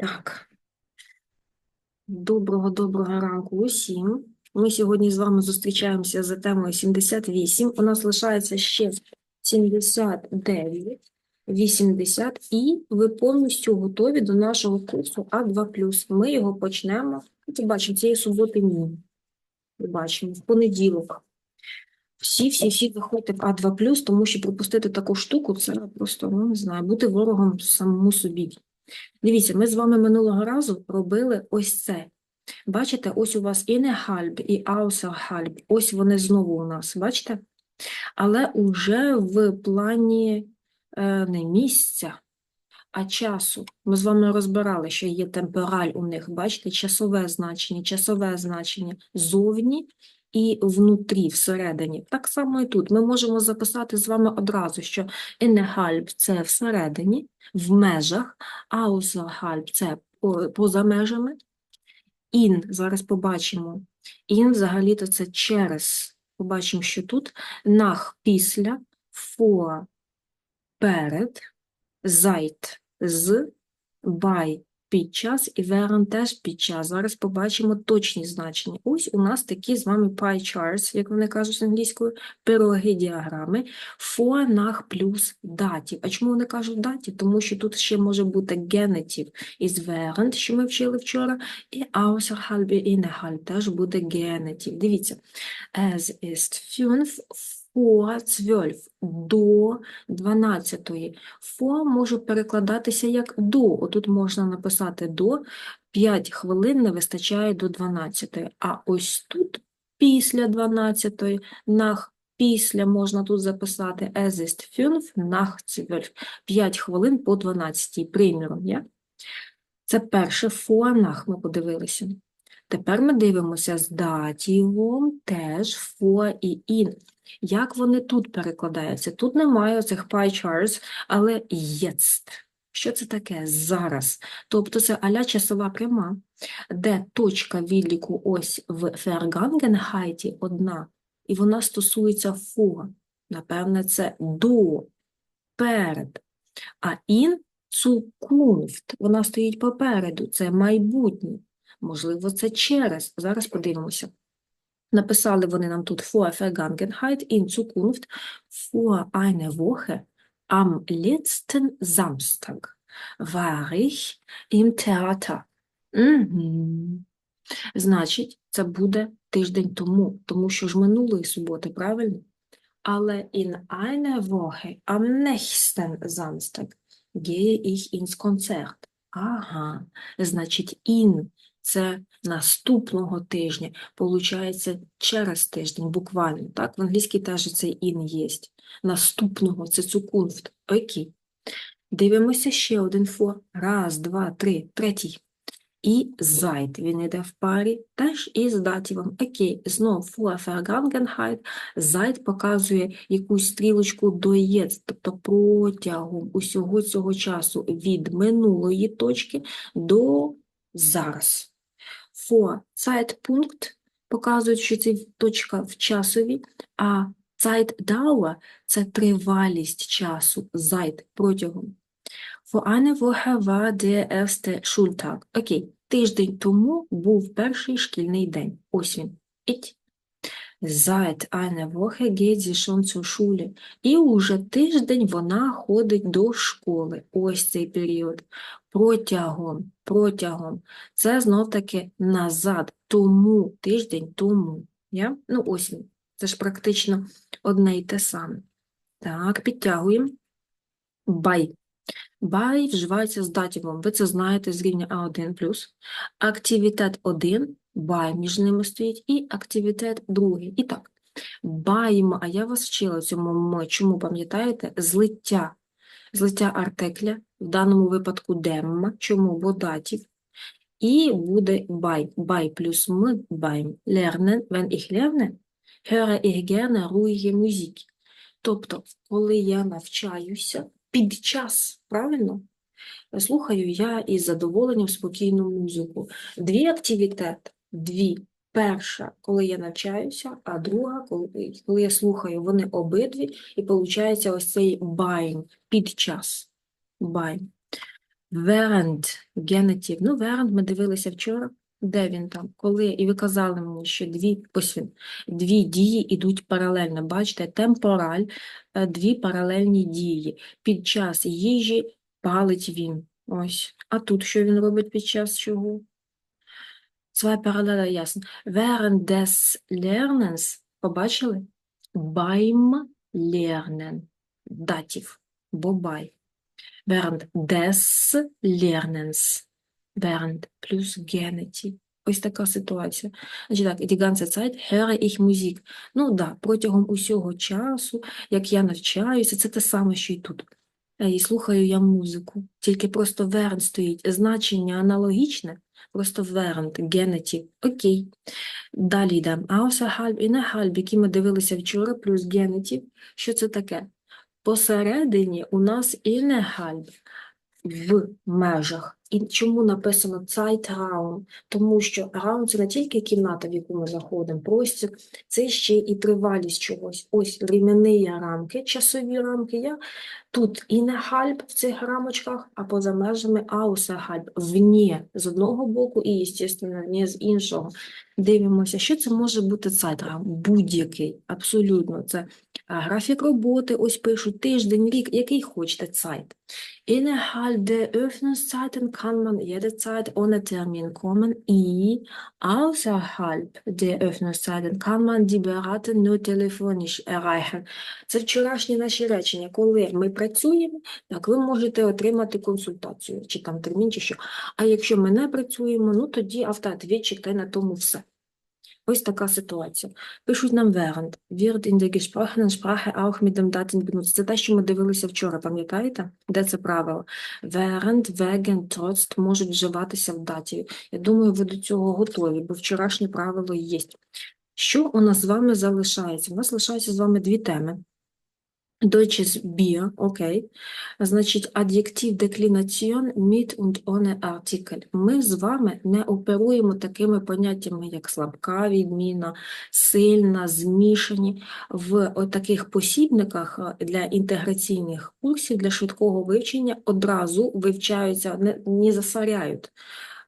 Так. Доброго, доброго ранку усім. Ми сьогодні з вами зустрічаємося за темою 78. У нас лишається ще 79, 80, і ви повністю готові до нашого курсу А2+. Ми його почнемо, ви бачимо, цієї суботи ні. Бачимо, в понеділок. Всі, всі, всі заходьте в А2+, тому що пропустити таку штуку, це просто, ну, не знаю, бути ворогом самому собі. Дивіться, ми з вами минулого разу робили ось це. Бачите, ось у вас innerhalb і außerhalb. Ось вони знову у нас, бачите? Але уже в плані е, не місця, а часу. Ми з вами розбирали, що є темпераль у них, бачите, часове значення, часове значення зовні і внутрі, всередині. Так само і тут. Ми можемо записати з вами одразу, що innerhalb – це всередині, в межах, außerhalb – це поза межами, in, зараз побачимо. In взагалі-то це через. Побачимо, що тут nach після, vor перед, seit з, by під час і während теж під час. Зараз побачимо точні значення. Ось у нас такі з вами pie charts, як вони кажуть англійською, пироги діаграми, nach плюс датів. А чому вони кажуть датів? Тому що тут ще може бути genitive із während, що ми вчили вчора, і außerhalb і innerhalb теж буде genitive. Дивіться, es ist fünf vor zwölf, до 12. For може перекладатися як до. Отут можна написати до, 5 хвилин не вистачає до 12. А ось тут після 12, nach після можна тут записати es ist fünf nach zwölf, 5 хвилин по 12, приміром, я? Це перше for, nach ми подивилися. Тепер ми дивимося з датівом теж for і in. Як вони тут перекладаються? Тут немає цих pie charts, але jetzt. Що це таке? Зараз. Тобто це аля часова пряма, де точка відліку ось в Vergangenheit одна, і вона стосується for. Напевне, це до, перед. А in Zukunft, вона стоїть попереду, це майбутнє. Можливо, це через. Зараз подивимося. Написали вони нам тут vor Vergangenheit in Zukunft vor eine Woche am letzten Samstag war ich im Theater. Мгм. Значить, це буде тиждень тому, тому що ж минулої суботи, правильно? Але Konzert. Ага, значить, in – це наступного тижня, получається через тиждень, буквально, так? В англійській теж цей in є. Наступного – це Zukunft. Окей. Дивимося ще один for. Раз, два, три, третій. І зайд, він йде в парі, теж із датівом. Окей, знов for Vergangenheit. Зайд показує якусь стрілочку до єць, тобто протягом усього цього часу від минулої точки до зараз. For Zeitpunkt показує, що це точка в часові, а Zeitdauer – це тривалість часу, Zeit – протягом. Vor einer Woche war der erste Schultag. Окей, тиждень тому був перший шкільний день. Ось він. Іть. Seit einer Woche geht sie schon zur Schule. І уже тиждень вона ходить до школи. Ось цей період. Протягом, протягом. Це знов-таки назад. Тому, тиждень тому. Я? Ну, ось. Це ж практично одне й те саме. Так, підтягуємо. Бай. Бай вживається з датівом. Ви це знаєте з рівня А1+. Активітет 1, бай між ними стоїть, і активітет 2. І так, байм, а я вас вчила цьому. Чому пам'ятаєте? Злиття. Злиття артекля, в даному випадку демма. Чому? Бо датів. І буде бай. Бай плюс ми, байм. Lernen, wenn ich lerne, höre ich gerne ruhige Musik. Тобто, коли я навчаюся, під час, правильно? Слухаю я із задоволенням спокійну музику. Дві активітет, дві. Перша, коли я навчаюся, а друга, коли, коли я слухаю, вони обидві, і виходить ось цей байн під час. Байн. Während генетив. Ну, während ми дивилися вчора. Де він там? Коли? І ви казали мені, що дві, ось він, дві дії йдуть паралельно. Бачите, темпораль, е, дві паралельні дії. Під час їжі палить він. Ось. А тут що він робить під час чого? Zwei Parallele, ясно. Während des Lernens, побачили? Beim Lernen. Датів. Бобай. Während des Lernens. Während плюс Генетив. Ось така ситуація. Значить так, die ganze Zeit höre ich Musik. Ну да, протягом усього часу, як я навчаюся, це те саме, що і тут. Е, І слухаю я музику. Тільки просто während стоїть. Значення аналогічне, просто während, генетив. Окей. Далі йдемо. Außerhalb, innerhalb, які ми дивилися вчора, плюс генетив. Що це таке? Посередині у нас innerhalb, в межах. І чому написано Zeitraum? Тому що Raum – це не тільки кімната, в яку ми заходимо, простір, це ще і тривалість чогось. Ось временні рамки, часові рамки. Я тут innerhalb в цих рамочках, а поза межами außerhalb, вні з одного боку і, естественно, не з іншого. Дивимося, що це може бути Zeitraum? Будь-який, абсолютно. Це графік роботи, ось пишуть тиждень, рік, який хочете Zeit. Innerhalb der Öffnungszeiten kann man jederzeit ohne Termin kommen и außerhalb der Öffnungszeiten kann man die Berater nur telefonisch erreichen. Це вчорашні наші речення. Коли ми працюємо, так ви можете отримати консультацію, чи там термін, чи що. А якщо ми не працюємо, ну тоді автоответчик, та й на тому все. Ось така ситуація. Пишуть нам während. Wird in der gesprochenen Sprache auch mit dem Daten benutzt. Це те, що ми дивилися вчора, пам'ятаєте? Де це правило? Während, wegen, trotz можуть вживатися в даті. Я думаю, ви до цього готові, бо вчорашнє правило є. Що у нас з вами залишається? У нас залишаються з вами дві теми. Deutsches Bier, окей. Значить, ад'єктив деклінаціон mit und ohne Artikel. Ми з вами не оперуємо такими поняттями, як слабка відміна, сильна, змішані. В таких посібниках е, для інтеграційних курсів, для швидкого вивчення одразу вивчаються, не, не засоряють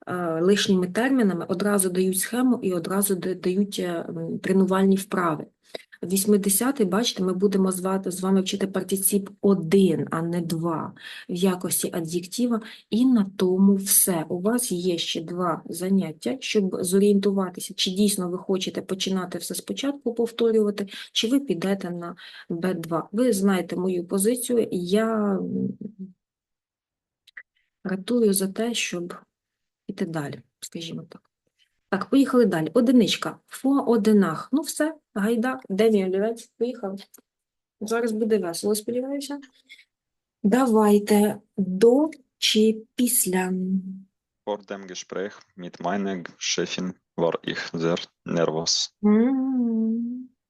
е, лишніми термінами, одразу дають схему і одразу дають е, тренувальні вправи. 80-й, бачите, ми будемо звати, з вами вчити партицип один, а не два в якості ад'єктива, і на тому все. У вас є ще два заняття, щоб зорієнтуватися, чи дійсно ви хочете починати все спочатку повторювати, чи ви підете на Б2. Ви знаєте мою позицію, я ратую за те, щоб іти далі, скажімо так. Так, поїхали далі. Одиничка. Фо одинах. Ну все, гайда, де мій олівець? Поїхали. Зараз буде весело, сподіваюся. Давайте до чи після. Vor dem Gespräch mit meiner Chefin war ich sehr nervös.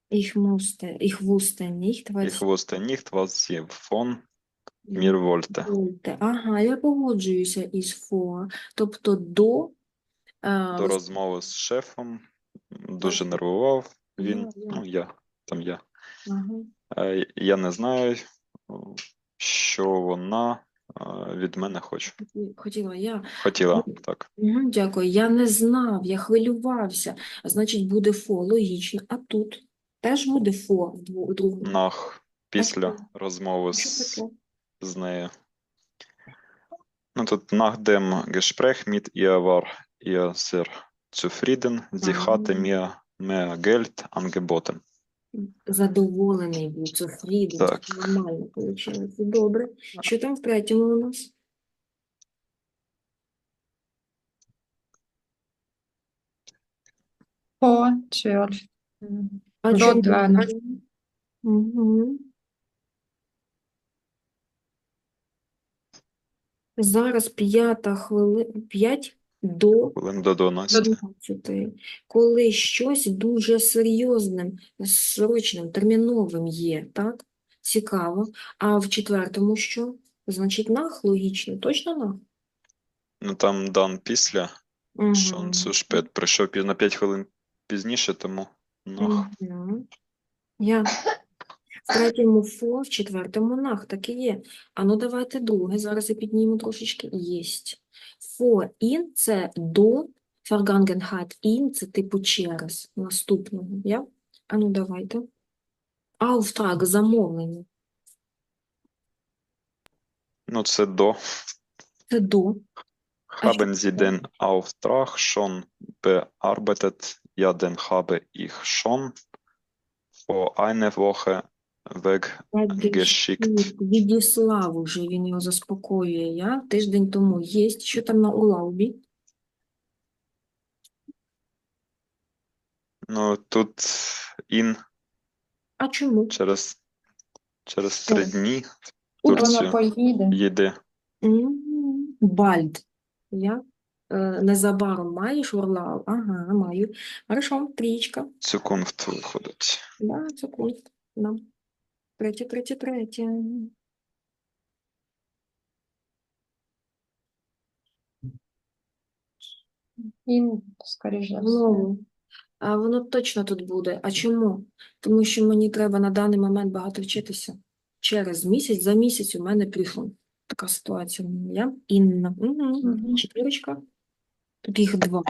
Ich musste, ich wusste nicht, was Ich wusste nicht, was sie von mir wollte. Ага, я погоджуюся із фо. Тобто до, До розмови з шефом дуже нервував він. Я- я. Ну, я, там я. ага. Е, Я не знаю, що вона е, від мене хоче. хотіла я. Хотіла, так. Дякую. Я не знав, я хвилювався. Значить, буде фо, логічно. А тут теж буде фо в другому. Нах після що? розмови з, з нею. Ну, тут dem Gespräch mit ihr war ihr sehr zufrieden. Sie hatte mir mehr Geld angeboten. Задоволений був, Фріден, Так. нормально вийшло. Добре. Що там в третьому у нас? По 12. А До чому? 12. Угу. Зараз п'ята хвилина, п'ять до до 12. 12. Коли щось дуже серйозним, срочним, терміновим є, так? Цікаво. А в четвертому що? Значить, нах логічно. Точно нах? Ну там дан після, що он zu spät прийшов на 5 хвилин пізніше, тому нах. Мгм. Я. В третьому фо, в четвертому нах, так і є. А ну давайте друге, зараз я підніму трошечки. Єсть. Фо ін – це до, Vergangenheit ін – це типу через, наступного. Я? А ну давайте. Auftrag – замовлення. Ну, це до. Це до. Haben Sie den Auftrag schon bearbeitet? Ja, den habe ich schon vor einer Woche weggeschickt. Відіслав уже, він його заспокоює. Я тиждень тому єсть. Що там на Улаубі? Ну, тут in А чому? через, через три Так. дні Вона Турцію. поїде. їде. М, Бальд. Я е, незабаром маєш Орлау? Ага, маю. Хорошо, трієчка. Цукунфт виходить. Да, секунд. Да. Третє, третє, третє. Він, скоріш за все. Знову. А воно точно тут буде. А чому? Тому що мені треба на даний момент багато вчитися. Через місяць, за місяць у мене прийшла така ситуація. Я Інна. Угу. Четвірочка. Тут їх два.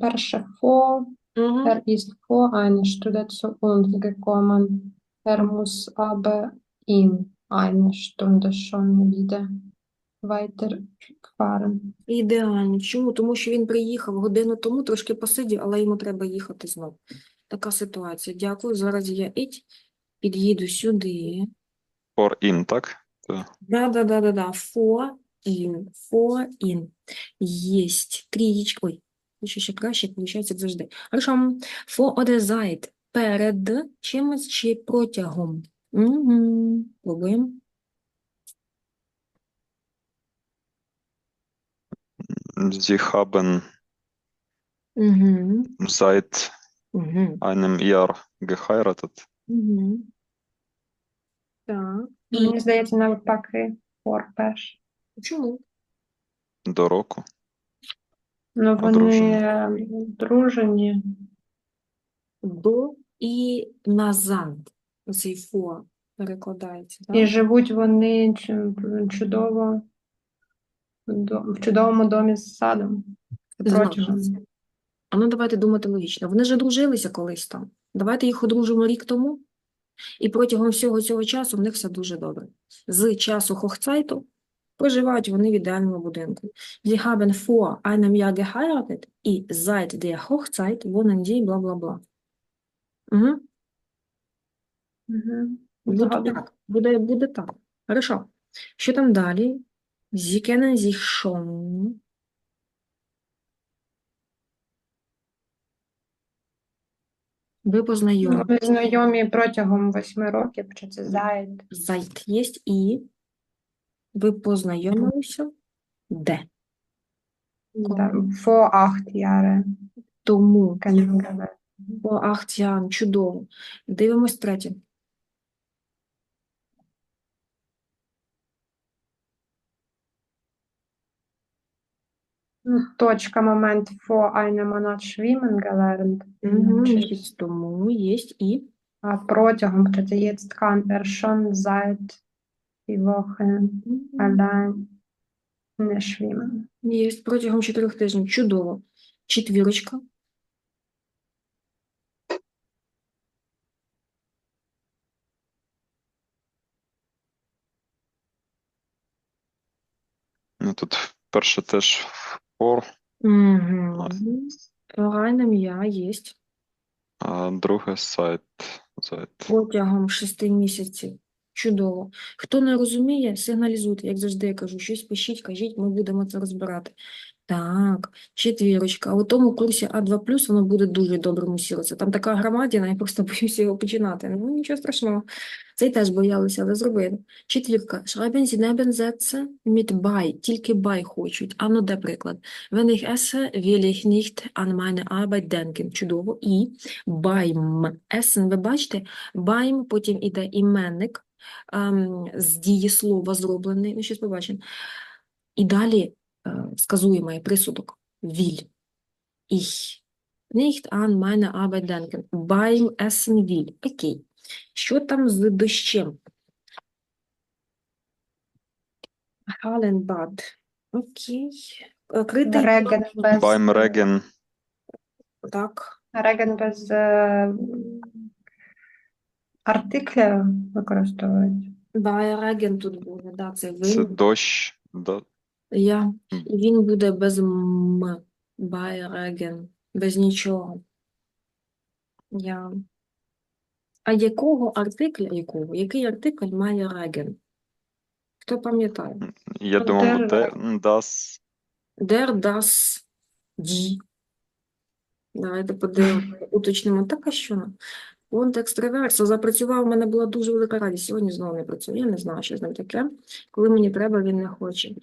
Перше фо, Угу. er ist vor eine Stunde zu uns gekommen. Er muss aber in eine Stunde schon wieder weiterfahren. Ідеально. Чому? Тому що він приїхав годину тому, трошки посидів, але йому треба їхати знову. Така ситуація. Дякую. Зараз я іть, під'їду сюди. For in, так? Да, да, да, да, да. For in, for in. Єсть. Трієчка. Ой, хочу ще краще, виходить, як завжди. Хорошо. For oder seit. Перед чимось чи протягом. Угу. Пробуємо. Sie haben Угу. seit Угу. einem Jahr geheiratet. Угу. Так. Мені здається, навпаки, for перше. чому? До року. Ну, вони дружені. До і назад. For перекладається. І живуть вони чу- чудово в до- в чудовому домі з садом. Це Знову. Протягом. А ну давайте думати логічно. Вони ж одружилися колись там. Давайте їх одружимо рік тому, і протягом всього цього часу в них все дуже добре. З часу Хохцайту проживають вони в ідеальному будинку. Sie haben vor einem Jahr geheiratet і seit der Hochzeit wohnen die бла-бла-бла. Угу. Мгм. Буде так. Буде, буде так. Хорошо. Що там далі? Sie kennen sich schon. Ви познайомі. Вони знайомі протягом восьми років, чи це зайд. Зайт є і ви познайомилися де? Vor acht Jahre Тому чудово. Дивимось третє. Ну, Точка, Момент, vor einem Monat schwimmen gelernt. Чи- місяць тому є і А протягом, чи це jetzt kann er schon seit die Woche allein не schwimmen. є протягом чотирьох тижнів. Чудово. Четвірочка. Ну, тут перше теж for, Угу. Правильно, я є. а друге сайт. Сайт. Протягом шести місяців. Чудово. Хто не розуміє, сигналізуйте. Як завжди я кажу, щось пишіть, кажіть, ми будемо це розбирати. Так, четвірочка. У тому курсі А2+, воно буде дуже добре мусілося. Там така громадіна, я просто боюся його починати. Ну, нічого страшного. Цей теж боялися, але зробили. Четвірка. Schreiben Sie Nebensätze mit bei. Тільки bei хочуть. А ну, де приклад? Wenn ich esse, will ich nicht an meine. Чудово. І beim Essen, ви бачите, beim, потім іде іменник з дієслова зроблений. Ну, щось побачимо. І далі е, сказуємий присудок. Will. Ich nicht an meine Arbeit denken. Beim Essen will. Окей. Що там з дощем? Hallenbad. Окей. Е, Критий Реген без, Beim Regen Так. Реген без е, артикля використовують. Regen тут буде, да, це це він. дощ. Да. Я. І він буде без м. Regen. Без нічого. Я. А якого артикля, якого? Який артикль має Regen? Хто пам'ятає? Я Ну, думав, der де, das Der, das, die. Давайте подивимося, уточнимо. Так, а що нам? Контекст реверсу запрацював, у мене була дуже велика радість. Сьогодні знову не працює. Я не знаю, що з ним таке. Коли мені треба, він не хоче.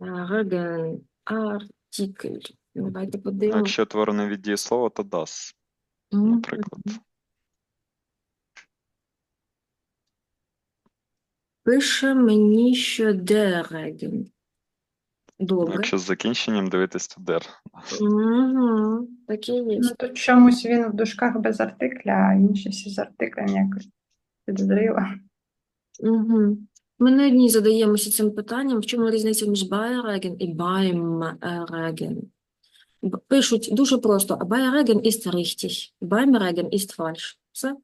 Реген, артикль. Давайте ну, подивимося. якщо творене від дієслова, то das, наприклад. Пише мені, що der Regen. Добре. Якщо з закінченням дивитись, то der. Угу. Таке є. Ну, тут чомусь він в дужках без артикля, а інші всі з артиклем якось підозріло. Угу. Ми не одні задаємося цим питанням, в чому різниця між Байреген і Beimregen. Б- Пишуть дуже просто, Байреген ist richtig, Beimregen ist falsch. Все,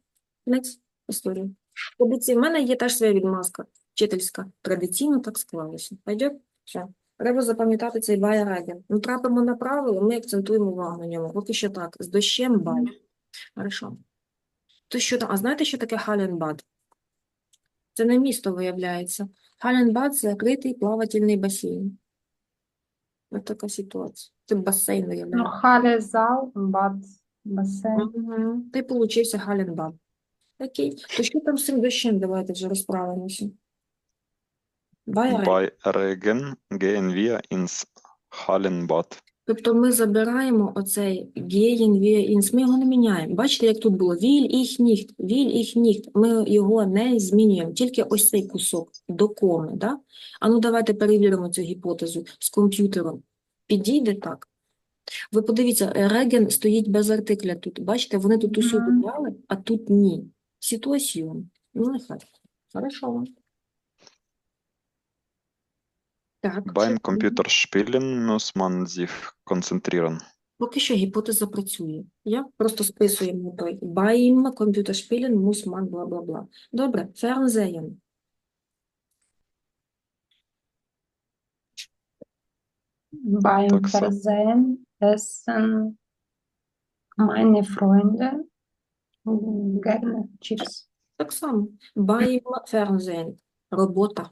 кінець історії. Традиції. В мене є теж своя відмазка, вчительська. Традиційно так склалося. Пойдет? Все. Треба запам'ятати цей Байреген. Ми трапимо на правило, ми акцентуємо увагу на ньому. Поки що так, з дощем бай. Хорошо. То що там? А знаєте, що таке Халенбад? Це не місто, виявляється. Халенбад – це закритий плавательний басейн. Ось така ситуація. Це басейн, Ну, виявляється. халі зал, бад, басейн. Угу. Ти получився Халенбад. Окей. То що там з цим дощем? Давайте вже розправимося. Bei Regen gehen wir ins Hallenbad. Тобто ми забираємо оцей gehen wir ins, ми його не міняємо. Бачите, як тут було? Will ich nicht, will ich nicht. Ми його не змінюємо, тільки ось цей кусок до коми. Да? А ну давайте перевіримо цю гіпотезу з комп'ютером. Підійде так? Ви подивіться, реген стоїть без артикля тут. Бачите, вони тут усюди брали, а тут ні. Ситуаціон. Ну, нехай. Хорошо. Так, Beim що- Computerspielen muss man sich konzentrieren. Поки що гіпотеза працює. Я просто списуємо той beim Computerspielen muss man бла-бла-бла. Добре, Fernsehen. Beim Так само. Essen meine Freunde gerne Chips. Так само. Beim Fernsehen. Робота.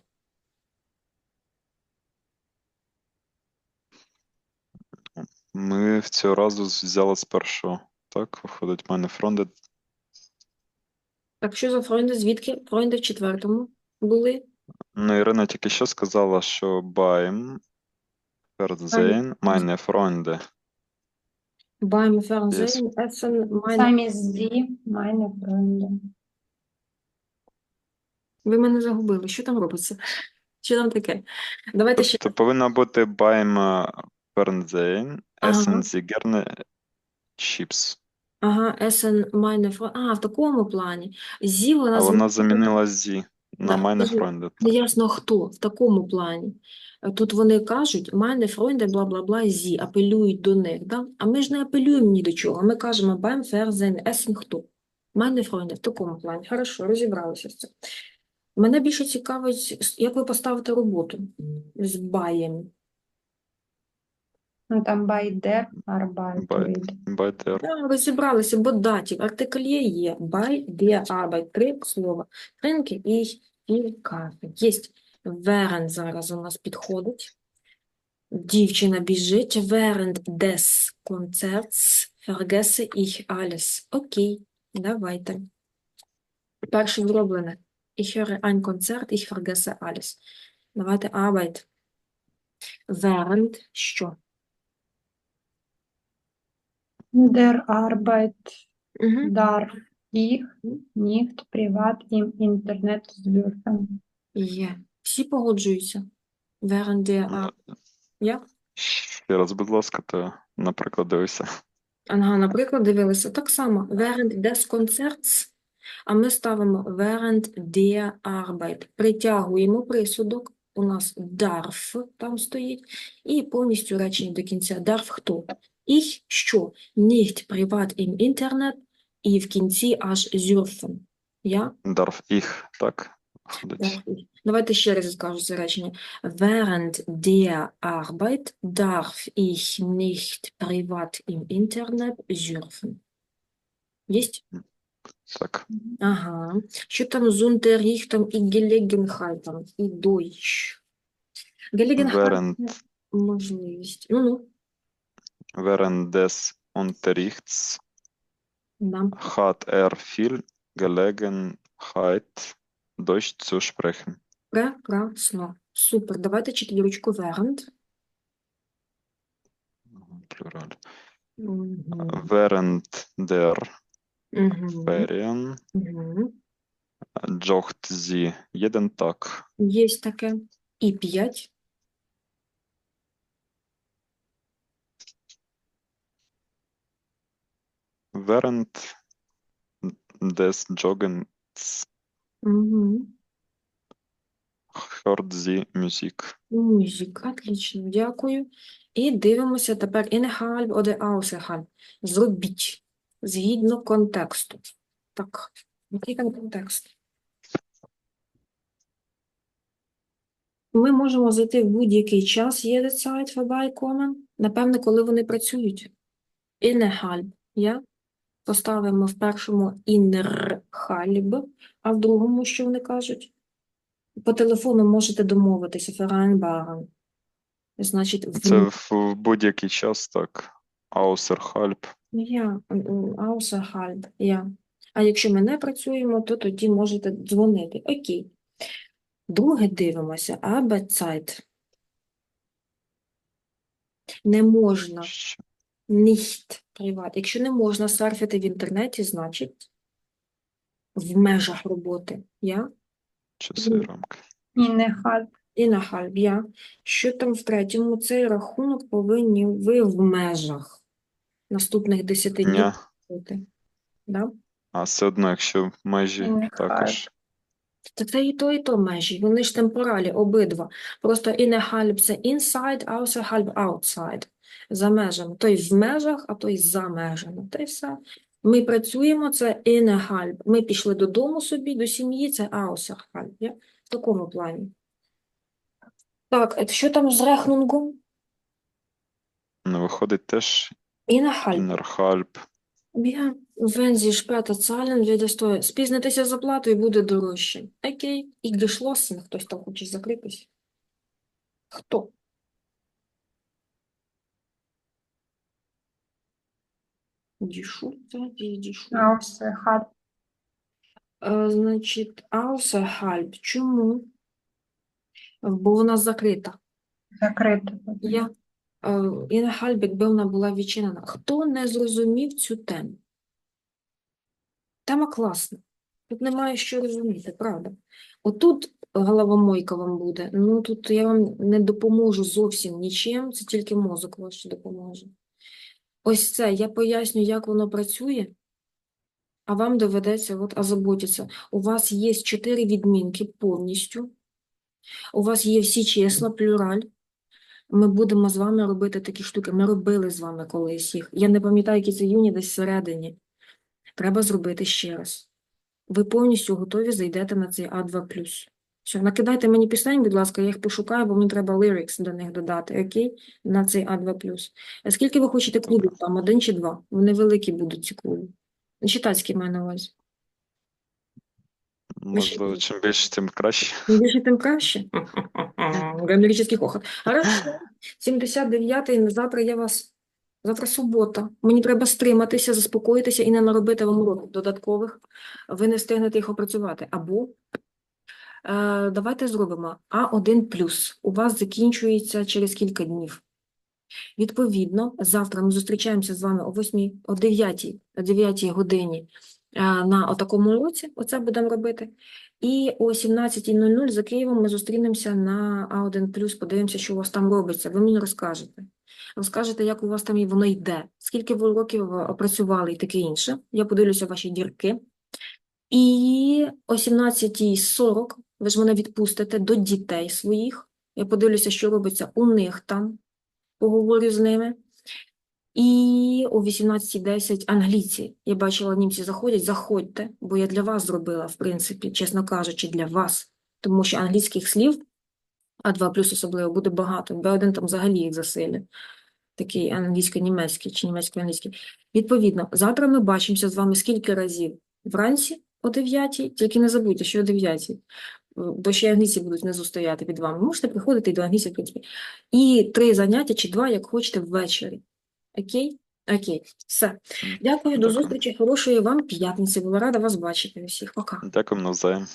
Ми в цього разу взяли з першого. Так, виходить, мене фронди. Так що за Фройнди? Звідки? Фройнди в четвертому були. Ну, Ірина тільки що сказала, що beim Fernsehen meine Freunde. Beim Fernsehen essen meine... Самі зі meine Freunde. Ви мене загубили. Що там робиться? Що там таке? Давайте ще. Тобто повинно бути beim äh, Fernsehen essen Sie gerne Chips. Ага, essen meine Freunde. А, в такому плані. Зі вона А вона змінила- замінила зі на Да, meine Freunde. Не ясно хто, в такому плані. Е, Тут вони кажуть, meine Freunde, бла-бла-бла, зі, апелюють до них, да? А ми ж не апелюємо ні до чого. Ми кажемо beim Fernsehen, essen хто? Meine Freunde, в такому плані. Хорошо, розібралися з цим. Мене більше цікавить, с- як ви поставите роботу з baєм. Ну там. Bei- with. Bei der Так, розібралися, бо датів, артикль є, є. Bei der Arbeit, три слова. Ich viel Kaffee. Єсть. Während зараз у нас підходить. Дівчина біжить. Während des Konzerts vergesse ich alles. Окей, давайте. Перше зроблене. Ich höre ein Konzert, ich vergesse alles. Давайте Arbeit. Während що? Der Arbeit Угу. darf ich nicht privat im Internet surfen. Є. Всі погоджуються. Während der Ну, Я? Ще раз, будь ласка, то, наприклад, дивися. Ага, наприклад, дивилися так само. Während des Konzerts, а ми ставимо während der Arbeit. Притягуємо присудок. У нас darf там стоїть. І повністю речення до кінця. Darf хто? Ich що? Nicht privat im Internet. І в кінці аж dürfen. Я? Darf ich, так? Darf ich. Давайте ще раз скажу це речення. Während der Arbeit darf ich nicht privat im Internet surfen. Єсть? Так. Ага. Що там з Unterrichten і Gelegenheiten, і Deutsch? Gelegenheit можливість. Ну-ну. während des Unterrichts Да. hat er viel Gelegenheit, Deutsch zu sprechen. Прекрасно. Супер. Давайте четвірочку während. Плюраль. Мгм. Während der Мгм. Ferien Мгм. joggt sie jeden Tag. Є таке. І п'ять. Während des Joggens Мгм. hört sie Musik. Музик, отлично, дякую. І дивимося тепер innerhalb oder außerhalb. Зробіть згідно контексту. Так, який там контекст? Ми можемо зайти в будь-який час, є Zeit vorbeikommen. Напевне, коли вони працюють. Innerhalb, я? Поставимо в першому innerhalb, а в другому, що вони кажуть? По телефону можете домовитися, vereinbaren. Значить, в Це в будь-який час так. Außerhalb. Я, м, м, я. А якщо ми не працюємо, то тоді можете дзвонити. Окей. Друге дивимося. Arbeitszeit. Не можна, Ще- nicht приват. Якщо не можна серфити в інтернеті, значить в межах роботи. Я? Часи рамки. Innerhalb. Innerhalb, я. Що там в третьому? Цей рахунок повинні ви в межах наступних 10 днів Дня. бути. Да? А все одно, якщо межі також. Та це і то, і то межі. Вони ж темпоралі, обидва. Просто innerhalb – це inside, außerhalb – outside. За межами. Той в межах, а той за межами. Та й все. Ми працюємо, це innerhalb. Ми пішли додому собі, до сім'ї, це außerhalb. Я? В такому плані. Так, що там з рехнунгом? Ну, виходить теж Innerhalb. Ja, wenn Sie später zahlen, wird es teuer. Спізнитеся з оплатою буде дорожче. Окей. І geschlossen. Хтось там хоче закритись. Хто? Дішу, це дішу. Außerhalb. Е, Значить, außerhalb. Чому? Бо вона закрита. Закрито. Я е, innerhalb, якби вона була відчинена. Хто не зрозумів цю тему? Тема класна. Тут немає що розуміти, правда. Отут головомойка вам буде. Ну тут я вам не допоможу зовсім нічим, це тільки мозок ваш допоможе. Ось це я поясню, як воно працює, а вам доведеться от озаботитися. У вас є чотири відмінки повністю. У вас є всі числа, плюраль. Ми будемо з вами робити такі штуки. Ми робили з вами колись їх. Я не пам'ятаю, які це юні, десь всередині. Треба зробити ще раз. Ви повністю готові зайдете на цей А2+. Все, накидайте мені пісень, будь ласка, я їх пошукаю, бо мені треба lyrics до них додати, окей? На цей А2+. А скільки ви хочете клубів там, один чи два? Вони великі будуть, ці клуби. Читацькі маю на увазі. Можливо, чим більше, тим краще. Чим більше, тим краще. Гамлерический хохот. Хорошо. 79-й, завтра я вас... Завтра субота. Мені треба стриматися, заспокоїтися і не наробити вам уроків додаткових. Ви не встигнете їх опрацювати. Або е, давайте зробимо А1+. У вас закінчується через кілька днів. Відповідно, завтра ми зустрічаємося з вами о 8, о 9, о 9 годині на отакому уроці. Оце будемо робити. І о 17.00 за Києвом ми зустрінемося на А1+, подивимося, що у вас там робиться. Ви мені розкажете. Розкажете, як у вас там і воно йде, скільки ви років ви опрацювали і таке інше. Я подивлюся ваші дірки. І о 17.40 ви ж мене відпустите до дітей своїх. Я подивлюся, що робиться у них там, поговорю з ними. І о 18.10 англійці. Я бачила, німці заходять, заходьте, бо я для вас зробила, в принципі, чесно кажучи, для вас. Тому що англійських слів, А2 плюс особливо, буде багато. Б1 там взагалі їх засилює. Такий англійсько-німецький чи німецько-англійський. Відповідно, завтра ми бачимося з вами скільки разів? Вранці о 9, тільки не забудьте, що о 9. Бо ще англійці будуть внизу стояти під вами. Можете приходити і до англійських, в принципі. І три заняття чи два, як хочете, ввечері. Окей? Окей, все. Дякую, до Дякую. зустрічі. Хорошої вам п'ятниці. Була рада вас бачити усіх. Пока. Дякую навзаєм.